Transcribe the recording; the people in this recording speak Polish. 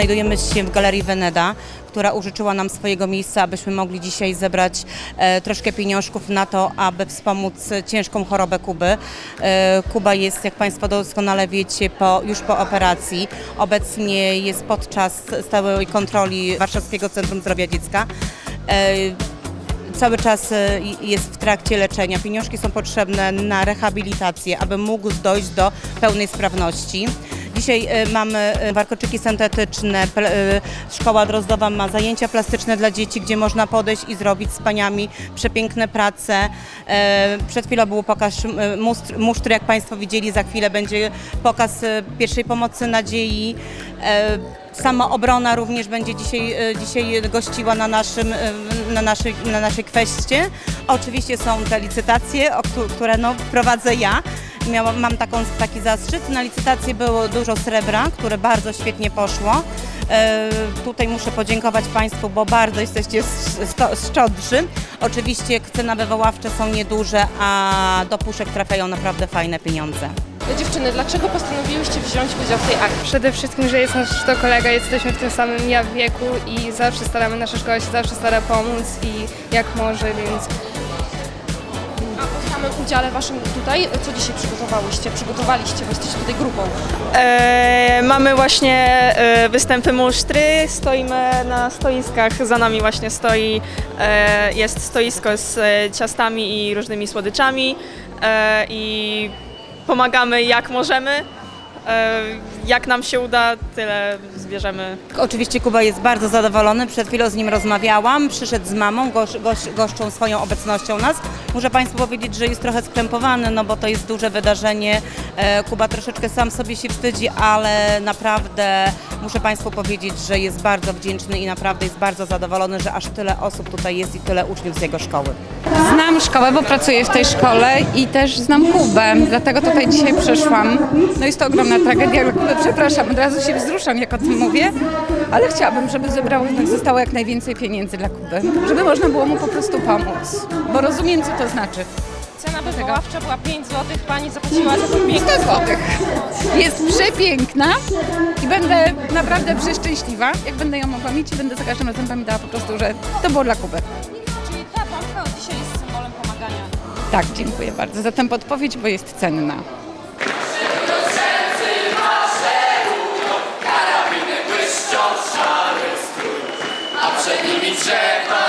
Znajdujemy się w Galerii Veneda, która użyczyła nam swojego miejsca, abyśmy mogli dzisiaj zebrać e, troszkę pieniążków na to, aby wspomóc ciężką chorobę Kuby. E, Kuba jest, jak Państwo doskonale wiecie, po, już po operacji. Obecnie jest podczas stałej kontroli Warszawskiego Centrum Zdrowia Dziecka. E, cały czas jest w trakcie leczenia. Pieniążki są potrzebne na rehabilitację, aby mógł dojść do pełnej sprawności. Dzisiaj e, mamy e, warkoczyki syntetyczne, e, szkoła Drozdowa ma zajęcia plastyczne dla dzieci, gdzie można podejść i zrobić z paniami przepiękne prace. Przed chwilą był pokaz musztry, jak Państwo widzieli, za chwilę będzie pokaz pierwszej pomocy nadziei. E, Samoobrona również będzie dzisiaj, dzisiaj gościła na, naszym, na, naszej, na naszej kweście. Oczywiście są te licytacje, które no, prowadzę ja. Miałam, mam taką, taki zastrzyk. Na licytacji było dużo srebra, które bardzo świetnie poszło. E, tutaj muszę podziękować Państwu, bo bardzo jesteście szczodrzy. Oczywiście ceny wywoławcze są nieduże, a do puszek trafiają naprawdę fajne pieniądze. Dziewczyny, dlaczego postanowiłyście wziąć udział w tej akcji? Przede wszystkim, że jest nasz to kolega, jesteśmy w tym samym ja wieku i zawsze staramy, nasza szkoła się zawsze stara pomóc i jak może, więc samym udziale waszym tutaj, co dzisiaj przygotowałyście? Przygotowaliście, bo jesteście tutaj grupą. E, mamy właśnie e, występy musztry, stoimy na stoiskach, za nami właśnie stoi, e, jest stoisko z e, ciastami i różnymi słodyczami e, i pomagamy jak możemy. E, jak nam się uda, tyle zbierzemy Oczywiście Kuba jest bardzo zadowolony. Przed chwilą z nim rozmawiałam. Przyszedł z mamą, gosz, goszczą swoją obecnością nas. Muszę Państwu powiedzieć, że jest trochę skrępowany, no bo to jest duże wydarzenie. E, Kuba troszeczkę sam sobie się wstydzi, ale naprawdę muszę Państwu powiedzieć, że jest bardzo wdzięczny i naprawdę jest bardzo zadowolony, że aż tyle osób tutaj jest i tyle uczniów z jego szkoły. Znam szkołę, bo pracuję w tej szkole i też znam Kubę, dlatego tutaj dzisiaj przyszłam. No jest to ogromna tragedia dla Kuby, przepraszam, od razu się wzruszam jak o tym mówię, ale chciałabym, żeby zebrało, zostało jak najwięcej pieniędzy dla Kuby, żeby można było mu po prostu pomóc, bo rozumiem co to znaczy. Cena wywoławcza była 5 zł, pani zapłaciła za tą piękną 100 złotych. Jest przepiękna i będę naprawdę przeszczęśliwa, jak będę ją mogła mieć i będę za każdym razem pamiętała po prostu, że to było dla Kuby. Tak, dziękuję bardzo za tę podpowiedź, bo jest cenna. Karabiny błyszczą, szary a przed nimi drzewa.